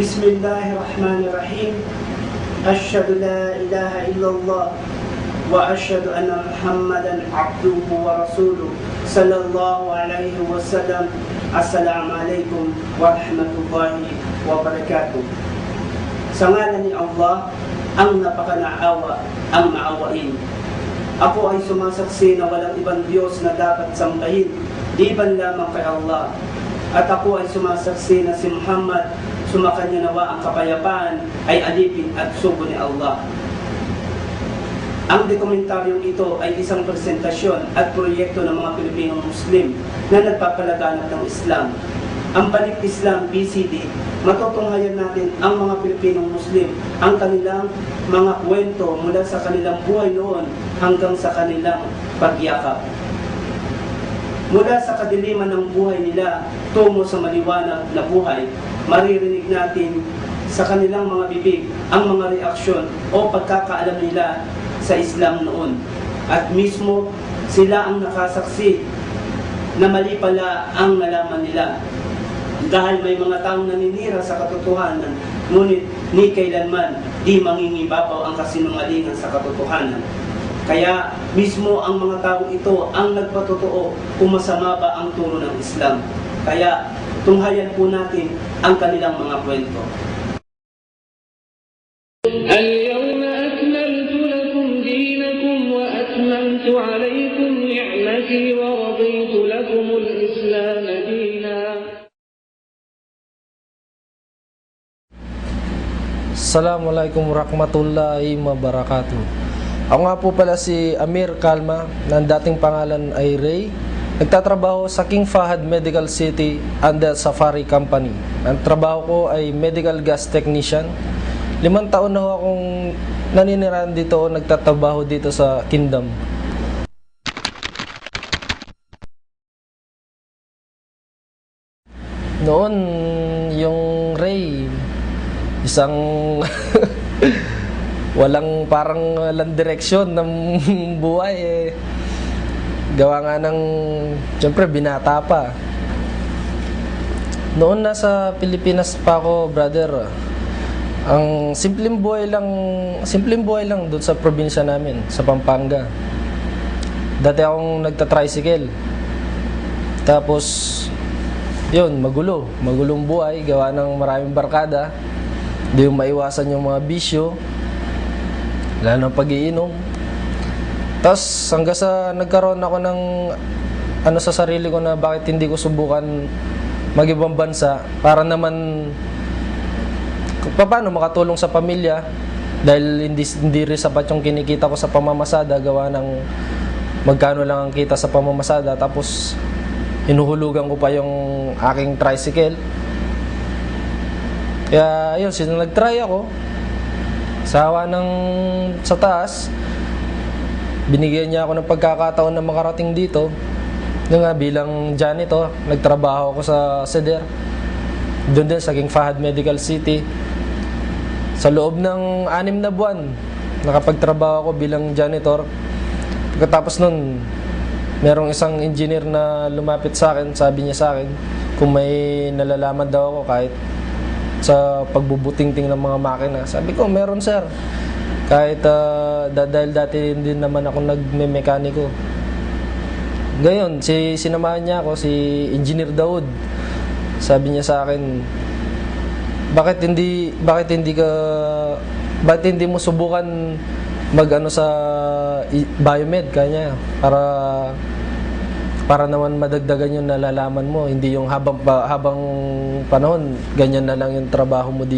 بسم الله الرحمن الرحيم أشهد لا إله إلا الله وأشهد أن محمدا عبده ورسوله صلى الله عليه وسلم السلام عليكم ورحمة الله وبركاته Sa ngalan ni Allah, ang napakanaawa, ang maawain. Ako ay sumasaksi na walang ibang Diyos na dapat sambahin, liban lamang kay Allah. At ako ay sumasaksi na si Muhammad, sumakanya nawa ang kapayapaan, ay alipin at sugo ni Allah. Ang dokumentaryong ito ay isang presentasyon at proyekto ng mga Pilipinong Muslim na nagpapalaganap ng Islam. Ang Balik Islam BCD, matutunghayan natin ang mga Pilipinong Muslim, ang kanilang mga kwento mula sa kanilang buhay noon hanggang sa kanilang pagyakap. Mula sa kadiliman ng buhay nila tungo sa maliwanag na buhay, maririnig natin sa kanilang mga bibig ang mga reaksyon o pagkakaalam nila sa Islam noon. At mismo sila ang nakasaksi na mali pala ang nalaman nila. Dahil may mga taong naninira sa katotohanan, ngunit ni kailanman di mangingibabaw ang kasinungalingan sa katotohanan. Kaya mismo ang mga taong ito ang nagpatotoo kung masama ba ang turo ng Islam. Kaya tunghayan po natin ang kanilang mga kwento. اليوم أكملت لكم دينكم وأتممت عليكم نعمتي ورضيت لكم الإسلام دينا Assalamualaikum warahmatullahi wabarakatuh. ako nga po pala si Amir Kalma, na dating pangalan ay Ray. Nagtatrabaho sa King Fahad Medical City under Safari Company. Ang trabaho ko ay medical gas technician. Limang taon na ho akong naninirahan dito o nagtatrabaho dito sa Kingdom. Noon, yung Ray, isang walang parang walang direksyon ng buhay eh. Gawa nga ng, siyempre binata pa. Noon nasa Pilipinas pa ako, brother, ang simpleng buhay lang, simpleng buhay lang doon sa probinsya namin, sa Pampanga. Dati akong nagta-tricycle. Tapos, yun, magulo. Magulong buhay, gawa ng maraming barkada. Hindi yung maiwasan yung mga bisyo. Lalo ng pag-iinom. Tapos hanggang sa nagkaroon ako ng ano sa sarili ko na bakit hindi ko subukan mag-ibang bansa para naman paano makatulong sa pamilya dahil hindi, hindi rin sapat yung kinikita ko sa pamamasada gawa ng magkano lang ang kita sa pamamasada tapos hinuhulugan ko pa yung aking tricycle kaya yun, sino nag-try ako. Sawa ng sa taas, binigyan niya ako ng pagkakataon na makarating dito. Yung nga, bilang janitor, nagtrabaho ako sa SEDER. Doon din sa King Fahad Medical City. Sa loob ng anim na buwan, nakapagtrabaho ako bilang janitor. Pagkatapos nun, merong isang engineer na lumapit sa akin, sabi niya sa akin, kung may nalalaman daw ako kahit sa pagbubutingting ng mga makina. Sabi ko, meron sir. Kahit ah, da- dahil dati din naman ako nagme-mekaniko. Ngayon, si sinamahan niya ako si Engineer Daud. Sabi niya sa akin, bakit hindi bakit hindi ka bakit hindi mo subukan magano sa i- biomed kanya para para naman madagdagan yung nalalaman mo hindi yung habang habang panahon ganyan na lang yung trabaho mo dito